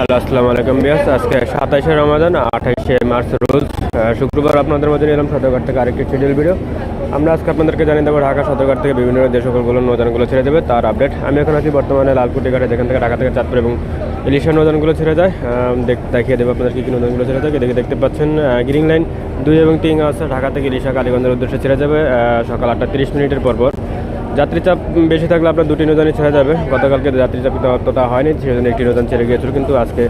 Hello, আসসালামু আলাইকুম বিয়াস আজকে সাতাইশে রমাদান আঠাইশে মার্চ রোজ শুক্রবার আপনাদের মধ্যে নিলাম সদরঘাট থেকে আরেকটি শিডিউল ভিডিও আমরা আজকে আপনাদেরকে জানিয়ে দেবো, ঢাকা সদরঘাট থেকে বিভিন্ন যে সকলগুলো নৌজানগুলো ছেড়ে দেবে, তার আপডেট আমি এখন আছি বর্তমানে লালকুটি ঘাটে যেখান থেকে ঢাকা থেকে চাঁদপুর এবং ইলিশের নৌজানগুলো ছেড়ে যায়। দেখ- দেখিয়ে দেবো আপনাদের কী কী নৌজানগুলো ছেড়ে যায়। দেখে দেখতে পাচ্ছেন গ্রিন লাইন দুই এবং তিন আছে। ঢাকা থেকে ইলিশা কালীগঞ্জের উদ্দেশ্যে ছেড়ে যাবে সকাল আটটা তিরিশ মিনিটের পর। পর যাত্রী চাপ বেশি থাকলে আপনার দুটি নদানি ছেড়ে যাবে। গতকালকে যাত্রী চাপ কিন্তু অতটা হয়নি, সেজন্য একটি নৌজান ছেড়ে গিয়েছিল, কিন্তু আজকে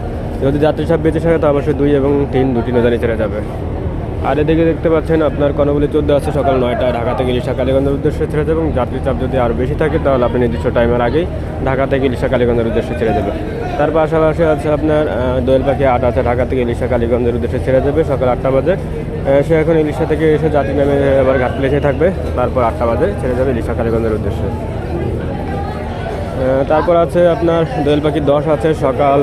যদি যাত্রী চাপ বেশি থাকে, তো অবশ্যই দুই এবং তিন দুটি নদানি ছেড়ে যাবে। আর এদিকে দেখতে পাচ্ছেন, আপনার কনবলি চোদ্দ আসছে সকাল নয়টা, ঢাকা থেকে ইলিশা কালীগঞ্জের উদ্দেশ্যে ছেড়ে যাবে এবং যাত্রী চাপ যদি আরও বেশি থাকে, তাহলে আপনি নির্দিষ্ট টাইমের আগেই ঢাকা থেকে ইলিশা কালীগঞ্জের উদ্দেশ্যে ছেড়ে যাবে তার পাশাপাশি আছে আপনার দোয়েল পাখি আট আছে, ঢাকা থেকে ইলিশা কালীগঞ্জের উদ্দেশ্যে ছেড়ে যাবে সকাল আটটা বাজে। সে এখন ইলিশা থেকে এসে জাতি নামে আবার ঘাট প্লেসে থাকবে, তারপর আটটা বাজে, ছেড়ে যাবে ইলিশা কালীগঞ্জের উদ্দেশ্যে। তারপর আছে আপনার দোয়েল পাখি দশ আছে, সকাল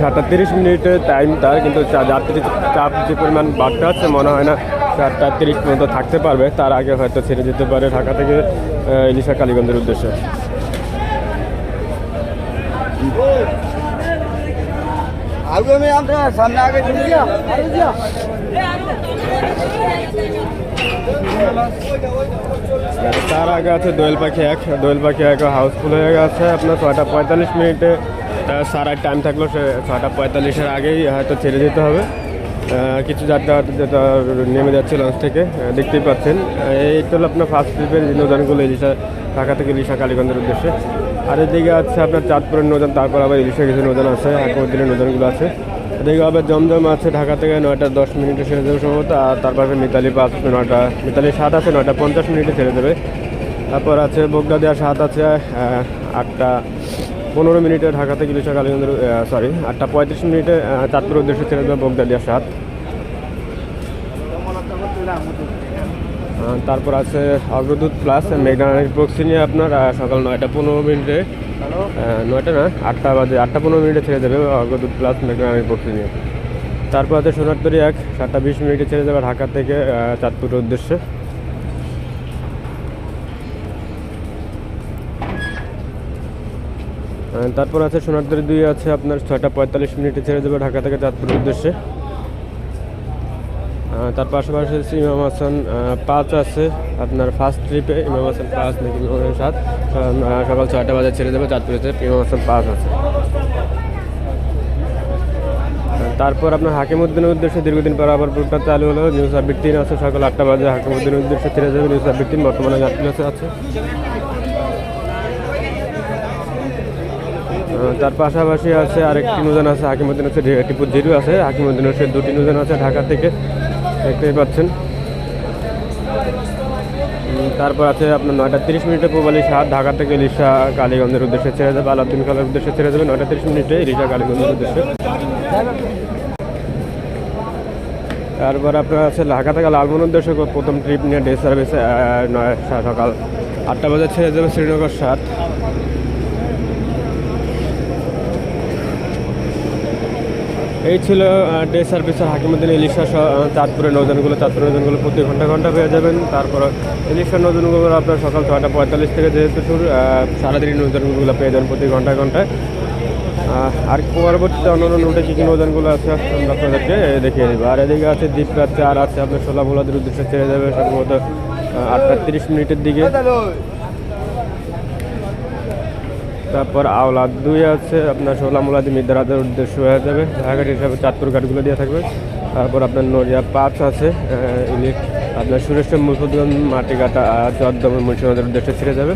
সাতটা তিরিশ মিনিটের টাইম তার, কিন্তু যাত্রী চাপ যে পরিমাণ বাড়তে আছে মনে হয় না সাতটা তিরিশ পর্যন্ত থাকতে পারবে। তার আগে হয়তো ছেড়ে যেতে পারে ঢাকা থেকে ইলিশা কালীগঞ্জের উদ্দেশ্যে। আগে আমি সামনে আগে চলে যা আরে যা আর তার আগে আছে দোয়েল পাখি এক। দোয়েল পাখি এক হাউসফুল হয়ে গেছে। আপনার ছয়টা পঁয়তাল্লিশ মিনিটে সারার টাইম থাকল সে ছয়টা পঁয়তাল্লিশের আগেই হয়তো ছেড়ে যেতে হবে। কিছু যাত্রা যেটা নেমে যাচ্ছে লঞ্চ থেকে দেখতেই পাচ্ছেন। এইটা হলো আপনার ফার্স্ট ট্রিপের নৌজানগুলো ইলিশা ঢাকা থেকে ইলিশা কালীগঞ্জের উদ্দেশ্যে। আর এদিকে আছে আপনার চাঁদপুরের নৌজান তারপর আবার ইলিশা কিছু নৌজান আছে হাকিমুদ্দিনের নৌজানগুলো আছে। এদিকে আবার জমজম আছে ঢাকা থেকে নয়টা দশ মিনিটে ছেড়ে দেবে সম্ভবত আর তারপর মিতালি পাঁচ নয়টা মিতালি সাত আছে নয়টা পঞ্চাশ মিনিটে ছেড়ে দেবে তারপর আছে বগদা দেওয়া সাত আছে আটটা পনেরো মিনিটে ঢাকা থেকে ইলিশা কালীগঞ্জের সরি আটটা পঁয়ত্রিশ মিনিটে আহ, চাঁদপুর উদ্দেশ্যে ছেড়ে দেবে বগদা দেওয়া সাত। তারপর আছে অগ্রদূত প্লাস মেঘনানির প্রক্সি নিয়ে আপনার সকাল নয়টা পনেরো মিনিটে। নয়টা না আটটা বাজে আটটা পনেরো মিনিটে ছেড়ে দেবে অগ্রদূত প্লাস মেঘনানির প্রক্সি নিয়ে। তারপর আছে সোনারতরি এক সাতটা বিশ মিনিটে ছেড়ে যাবে ঢাকা থেকে আহ, চাঁদপুরের উদ্দেশ্যে। তারপর আছে সোনারতরি দুই আছে আপনার ছয়টা পঁয়তাল্লিশ মিনিটে ছেড়ে যাবে ঢাকা থেকে চাঁদপুরের উদ্দেশ্যে। তার পাশাপাশি আছে ইমাম হাসান পাঁচ আছে। আপনার ফার্স্ট ট্রিপে ইমাম হাসান পাঁচ, নাকি ইমাম হাসান সাত। সকাল ছয়টা বাজে ছেড়ে দেবে চাঁদপুরেতে ইমাম হাসান পাঁচ আছে। তারপর আপনার হাকিমুদ্দিনের উদ্দেশ্যে দীর্ঘদিন পর আবার প্রোগ্রাম চালু হলো। নিউজ আপডেট তিন আছে, সকাল আটটা বাজে হাকিমুদ্দিনের উদ্দেশ্যে ছেড়ে যাবে নিউজ আপডেট তিন, বর্তমানে যাত্রী আছে। তার পাশাপাশি আছে আরেকটি নৌজান আছে হাকিমুদ্দিন হচ্ছে, ঢে- টিপু জিরো আছে। হাকিমুদ্দিন হচ্ছে দুটি নৌজান আছে ঢাকা থেকে। দেখতেই পাচ্ছেন। তারপর আছে আপনার নয়টা তিরিশ মিনিটে পুবালি সাত, ঢাকা থেকে ইলিশা কালীগঞ্জের উদ্দেশ্যে ছেড়ে যাবে, আলাউদ্দিন খালের উদ্দেশ্যে ছেড়ে যাবে, নয়টা তিরিশ মিনিটে ইলিশা কালীগঞ্জের উদ্দেশ্যে। তারপর আপনার আছে ঢাকা থেকে লালমোহন উদ্দেশ্যে প্রথম ট্রিপ নিয়ে ডে সার্ভিসে নয় সকাল আটটা বাজে ছেড়ে যাবে শ্রীনগর সাত। এই ছিল ডে সার্ভিসের হাকিমুদ্দিন ইলিশা চাঁদপুরের নৌজানগুলো চাঁদপুরের নৌজানগুলো প্রতি ঘণ্টা ঘণ্টা পেয়ে যাবেন। তারপর ইলিশার নৌজানগুলো আপনার সকাল ছয়টা পঁয়তাল্লিশ থেকে যেহেতু শুরু সারাদিন নৌজানগুলো পেয়ে যাবেন প্রতি ঘণ্টা ঘন্টায়। আর পরবর্তীতে অন্য রুটে কী কী নৌজানগুলো আছে, আমরা আপনাদেরকে দেখিয়ে দেবো। আর এদিকে আছে দ্বীপরাত চার আছে আপনার সোলা ভোলাদের উদ্দেশ্যে ছেড়ে যাবে, সম্ভবত আটটা তিরিশ মিনিটের দিকে। তারপর আওলাদ দুই আছে, আপনার ষোলা মোলাদি মিদ্দারাদের উদ্দেশ্য হয়ে যাবে। ঢাকাঘাট হিসাবে চাঁদপুর ঘাটগুলো দিয়ে থাকবে। তারপর আপনার নড়িয়া পাঁচ আছে আপনার সুরেশ্বর মুসুদ্দিন মাটিকাটা চদ্দমের মুন্সিবাদের উদ্দেশ্যে ছেড়ে যাবে।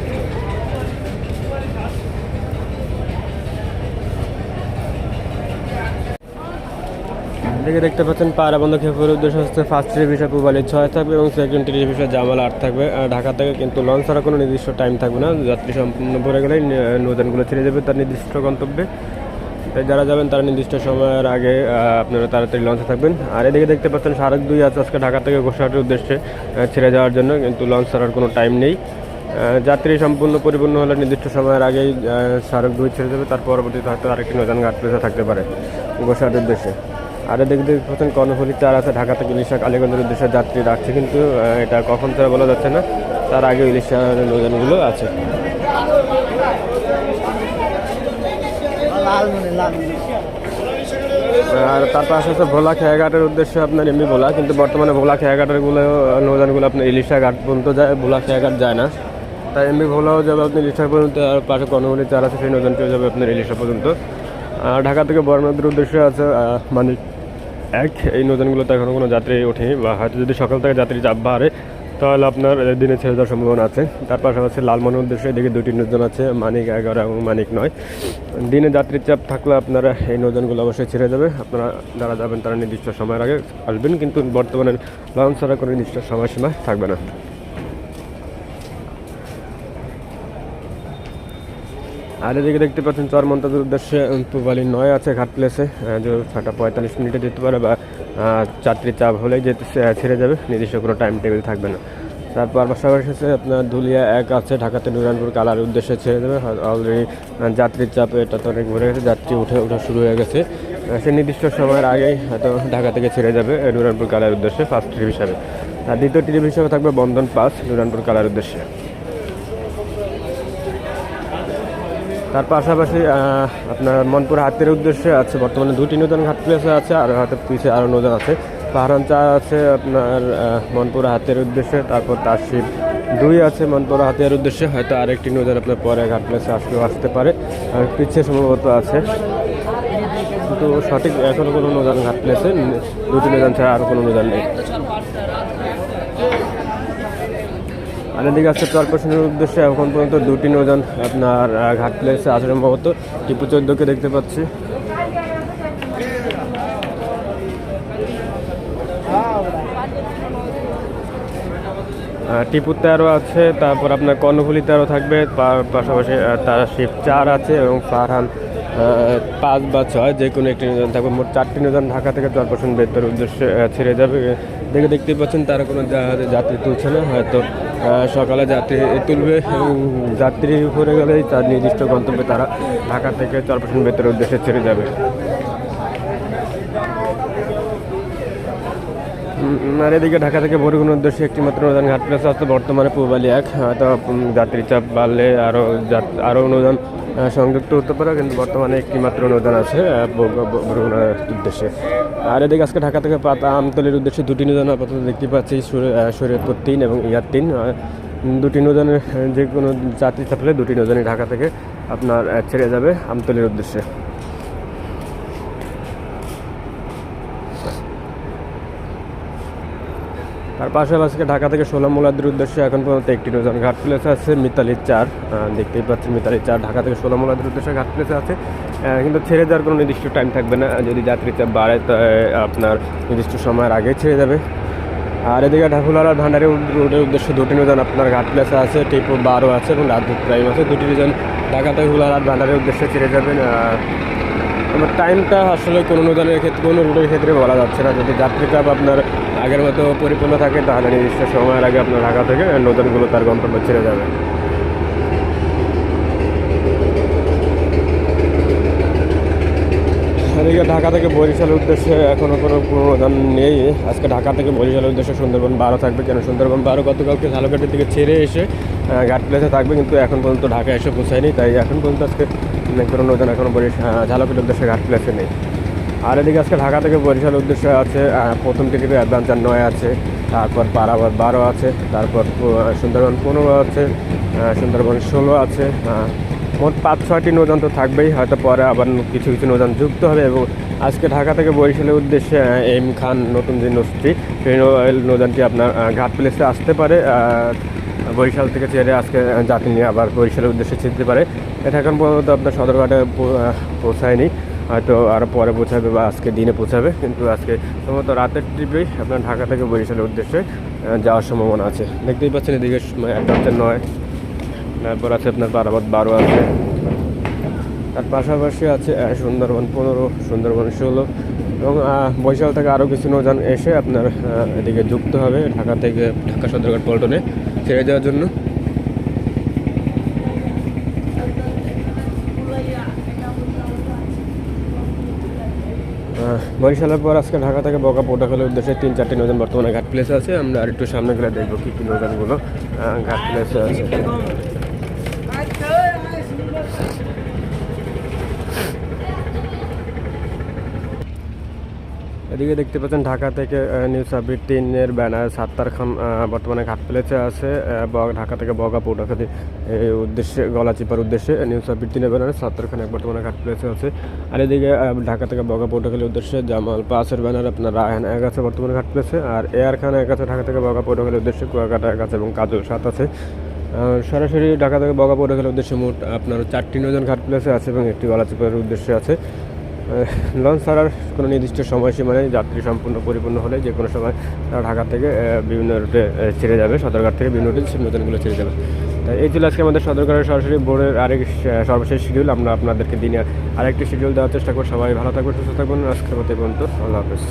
এদিকে দেখতে পাচ্ছেন পায়রাবন্ধ খেপুর উদ্দেশ্য হচ্ছে ফার্স্ট ট্রিপ পুবালি ছয় থাকবে এবং সেকেন্ড ট্রিপ জামাল আট থাকবে। ঢাকা থেকে কিন্তু লঞ্চ ছাড়া কোনো নির্দিষ্ট টাইম থাকবে না। যাত্রী সম্পূর্ণ ভরে গেলেই নৌজানগুলো ছেড়ে যাবে তার নির্দিষ্ট গন্তব্যে। তাই যারা যাবেন তারা নির্দিষ্ট সময়ের আগে আপনারা তাড়াতাড়ি লঞ্চে থাকবেন। আর এদিকে দেখতে পাচ্ছেন সারক দুই আছে আজকে ঢাকা থেকে গোসাহাটের উদ্দেশ্যে ছেড়ে যাওয়ার জন্য। কিন্তু লঞ্চ ছাড়ার কোনো টাইম নেই। যাত্রী সম্পূর্ণ পরিপূর্ণ হলে নির্দিষ্ট সময়ের আগেই সারক দুই ছেড়ে যাবে তার পরবর্তীতে হয়তো আরেকটি নৌজান ঘাট পেশা থাকতে পারে। গোসাহাটের উদ্দেশ্যে। আর এদিকে দেখতে পাচ্ছেন কর্ণফুলি চার আছে, ঢাকা থেকে ইলিশা কালীগঞ্জের উদ্দেশ্যে যাত্রী রাখছে, কিন্তু এটা কখন ছাড়া বলা যাচ্ছে না। তার আগে ইলিশার নৌজানগুলো আছে। আর তার পাশে আছে ভোলা খেয়াঘাটের উদ্দেশ্যে আপনার এমনি ভোলা, কিন্তু বর্তমানে ভোলা খেয়াঘাটেরগুলো নৌজানগুলো আপনার ইলিশা ঘাট পর্যন্ত যায়, ভোলা খেয়াঘাট যায় না। তাই এমনি ভোলাও যাবে আপনি ইলিশা পর্যন্ত, আর পাশে কর্ণগুলি চার আছে, সেই নৌজানটিও যাবে আপনার ইলিশা পর্যন্ত। আর ঢাকা থেকে বর্ণাদের উদ্দেশ্যে আছে মানে এক, এই নৌজানগুলোতে এখনও কোনো যাত্রী ওঠেনি বা হয়তো যদি সকাল থেকে যাত্রী চাপ বাড়ে, তাহলে আপনার দিনে ছেড়ে যাওয়ার সম্ভাবনা আছে। তার পাশাপাশি লালমোহন উদ্দেশ্যে এদিকে দুটি নৌজন আছে, মানিক এগারো এবং মানিক নয়। দিনে যাত্রীর চাপ থাকলে আপনারা এই নৌজনগুলো অবশ্যই ছেড়ে যাবে। আপনারা যারা যাবেন তারা নির্দিষ্ট সময়ের আগে আসবেন, কিন্তু বর্তমানে লঞ্চ ছাড়া কোনো নির্দিষ্ট সময়সীমা থাকবে না। আর এদিকে দেখতে পাচ্ছেন চর মন্তাজের উদ্দেশ্যে পুবালি নয় আছে ঘাট প্লেসে যে ছটা পঁয়তাল্লিশ মিনিটে যেতে পারে বা যাত্রী চাপ হলেই যেতে ছেড়ে যাবে, নির্দিষ্ট কোনো টাইম টেবিল থাকবে না। তারপর পাশাপাশি আছে আপনার ধুলিয়া এক আছে, ঢাকাতে নুরানপুর কালার উদ্দেশ্যে ছেড়ে দেবে। অলরেডি যাত্রীর চাপে এটা তো অনেক ভরে গেছে, যাত্রী উঠে ওঠা শুরু হয়ে গেছে। সে নির্দিষ্ট সময়ের আগেই হয়তো ঢাকা থেকে ছেড়ে যাবে নুরানপুর কালার উদ্দেশ্যে ফার্স্ট ট্রিপ হিসাবে। আর দ্বিতীয় ট্রিপ হিসাবে থাকবে বন্ধন পাস নুরানপুর কালার উদ্দেশ্যে। তার পাশাপাশি আপনার মনপুর হাতের উদ্দেশ্যে আছে, বর্তমানে দুটি নতুন ঘাট প্লেসে আছে, আর হাতের পিছে আরও নতুন আছে। পাহারান চা আছে আপনার মনপুর হাতের উদ্দেশ্যে, তারপর তারশিব দুই আছে মনপুর হাতের উদ্দেশ্যে, হয়তো আরেকটি নতুন আপনার পরে ঘাট প্লেসে আসলেও আসতে পারে। আর পিছে সম্ভবত আছে। কিন্তু সঠিক এখনও কোনো নতুন ঘাট প্লেসে দুটি নতুন ছাড়া আর কোনো নতুন নেই। আর এদিকে আছে চরপেশনের উদ্দেশ্যে এখন পর্যন্ত দুটি নৌযান আপনার ঘাট প্লেসে আছে সম্ভবত। টিপু চোদ্দকে দেখতে পাচ্ছি। টিপু তেরো আছে, তারপর আপনার কর্ণফুলি তেরো থাকবে পাশাপাশি তার শিব চার আছে এবং ফারহান পাঁচ বা ছয়, যে কোনো একটি নৌযান থাকবে। মোট চারটি নৌযান ঢাকা থেকে চরপেশন বেতের উদ্দেশ্যে ছেড়ে যাবে। দেখে দেখতেই পাচ্ছেন, তারা কোনো যাত্রী তুলছে না, হয়তো সকালে যাত্রী তুলবে এবং যাত্রী ঘুরে গেলেই তার নির্দিষ্ট গন্তব্যে তারা ঢাকা থেকে চরপেশন বেতের উদ্দেশ্যে ছেড়ে যাবে। আর এদিকে ঢাকা থেকে বরগুন উদ্দেশ্যে একটি মাত্র নৌযান ঘাট প্লেস আছে বর্তমানে পূবালি এক হয়তো যাত্রী চাপ বাড়লে আরও আরও অনুদান সংযুক্ত হতে পারে কিন্তু বর্তমানে একটি মাত্র নৌযান আছে বরগুনার উদ্দেশ্যে। আর এদিকে আজকে ঢাকা থেকে পাতা আমতলির উদ্দেশ্যে দুটি নৌযান আপাতত দেখতে পাচ্ছি শরীয়তপুর তিন এবং ইয়ার তিন দুটি নৌযানের আহ, যে কোনো যাত্রী চাপলে দুটি নৌযানই ঢাকা থেকে আপনার ছেড়ে যাবে আমতলির উদ্দেশ্যে। তার পাশাপাশি ঢাকা থেকে সোলাম মোলাদের উদ্দেশ্যে এখন পর্যন্ত একটি নৌযান ঘাট প্লেস আছে, মিতালির চার দেখতেই পাচ্ছেন মিতালির চার, ঢাকা থেকে সোলাম মোলাদের উদ্দেশ্যে ঘাট প্লেস আছে। কিন্তু ছেড়ে যাওয়ার কোনো নির্দিষ্ট টাইম থাকবে না, যদি যাত্রী চাপ বাড়ে আপনার নির্দিষ্ট সময়ের আগে ছেড়ে যাবে। আর এদিকে ঢাকুলার ভান্ডারের রোডের উদ্দেশ্যে দুটি নৌযান আপনার ঘাট প্লেসে আছে, টিপু বারো আছে এবং রাজদূত প্রাইম আছে। দুটি নৌযান ঢাকা থেকে হুলার আর ভান্ডারের উদ্দেশ্যে ছেড়ে যাবেন। আমার টাইমটা আসলে কোনো নৌযানের ক্ষেত্রে, কোনো রুটের ক্ষেত্রে বলা যাচ্ছে না। যদি যাত্রী চাপ আপনার আগের মতো পরিপূর্ণ থাকে, তাহলে নির্দিষ্ট সময়ের আগে আপনার ঢাকা থেকে নৌযানগুলো তার গন্তব্য ছেড়ে যাবে। এদিকে ঢাকা থেকে বরিশালের উদ্দেশ্যে এখনও কোনো পুনরুদ্ধান নেই। আজকে ঢাকা থেকে বরিশালের উদ্দেশ্যে সুন্দরবন বারো থাকবে। কেন? সুন্দরবন বারো গতকালকে ঝালকাঠি থেকে ছেড়ে এসে ঘাট প্লেসে থাকবে, কিন্তু এখন পর্যন্ত ঢাকা এসে পৌঁছায়নি। তাই এখন পর্যন্ত আজকে কোনো নৌযান এখনও বরিশাল ঝালকাঠির উদ্দেশ্যে ঘাট প্লেসে নেই। আর এদিকে আজকে ঢাকা থেকে বরিশাল উদ্দেশ্যে আছে প্রথম টিকিটে অ্যাডভেঞ্চার নয় আছে, তারপর পারাবার বারো আছে, তারপর সুন্দরবন পনেরো আছে সুন্দরবন ষোলো আছে মোট পাঁচ ছয়টি নৌযান তো থাকবেই, হয়তো পরে আবার কিছু কিছু নৌযান যুক্ত হবে এবং আজকে ঢাকা থেকে বরিশালের উদ্দেশ্যে এম খান নতুন যে নৌটি সেই নৌযানটি আপনার ঘাট প্লেসে আসতে পারে বরিশাল থেকে ছেড়ে আজকে যাত্রী নিয়ে আবার বরিশালের উদ্দেশ্যে ছিটতে পারে। এটা এখন পর্যন্ত আপনার সদরঘাটে পৌঁছায়নি। হয়তো আরও পরে পৌঁছাবে বা আজকে দিনে পৌঁছাবে কিন্তু আজকে সম্ভবত রাতের ট্রিপেই আপনার ঢাকা থেকে বরিশালের উদ্দেশ্যে যাওয়ার সম্ভাবনা আছে। দেখতেই পাচ্ছেন এদিকে অ্যাডভেঞ্চার নয় তারপর আছে আপনার বারাবাদ বারো আছে। তার পাশাপাশি আছে সুন্দরবন পনেরো সুন্দরবন ষোলো এবং আহ, বরিশাল থেকে আরও কিছু নৌযান এসে আপনার এদিকে যুক্ত হবে ঢাকা থেকে ঢাকা সদরঘাট পল্টনে ছেড়ে যাওয়ার জন্য। বরিশালের পর আজকে ঢাকা থেকে বকা পোটাখালের উদ্দেশ্যে তিন চারটি নদীন বর্তমানে ঘাট প্লেস আছে। আমরা আর একটু সামনে গেলে দেখব কী কী নৌযানগুলো ঘাট প্লেসে আছে। এদিকে দেখতে পাচ্ছেন ঢাকা থেকে আহ, নিউ সাবির তিনের ব্যানার সাত্তার খান বর্তমানে ঘাট প্লেসে আছে ঢাকা থেকে বগা পৌটাখালী এই উদ্দেশ্যে গলা চিপার উদ্দেশ্যে নিউ সাবির তিনের ব্যানারে সাত্তার খান বর্তমানে ঘাট প্লেসে আছে। আর এদিকে ঢাকা থেকে বগা পৌটাখালীর উদ্দেশ্যে জামাল পাসের ব্যানার আপনার রায়হান এক আছে বর্তমানে ঘাট প্লেসে আর এয়ার খান এক আছে ঢাকা থেকে বগা পৌটাখালীর উদ্দেশ্যে কুয়াকাটা এক আছে এবং কাজল সাত আছে। সরাসরি ঢাকা থেকে বগা পৌটাখালীর উদ্দেশ্যে মোট আপনার চারটি নজন ঘাট প্লেসে আছে এবং একটি গলা গলাচিপার উদ্দেশ্যে আছে। লঞ্চ ছাড়ার কোনো নির্দিষ্ট সময়সীমা নেই, যাত্রী সম্পূর্ণ পরিপূর্ণ হলে যে কোনো সময় তারা ঢাকা থেকে বিভিন্ন রুটে ছেড়ে যাবে, সদরঘাট থেকে বিভিন্ন রুটে নতুনগুলো ছেড়ে যাবে। তাই এই ছিল আজকে আমাদের সদরঘাটের সরাসরি বোর্ডের আরেক সর্বশেষ শিডিউল। আমরা আপনাদেরকে দিনে আরেকটি শিডিউল দেওয়ার চেষ্টা করব। সবাই ভালো থাকবেন, সুস্থ থাকবেন। আজকের মতো পর্যন্ত। আল্লাহ হাফেজ।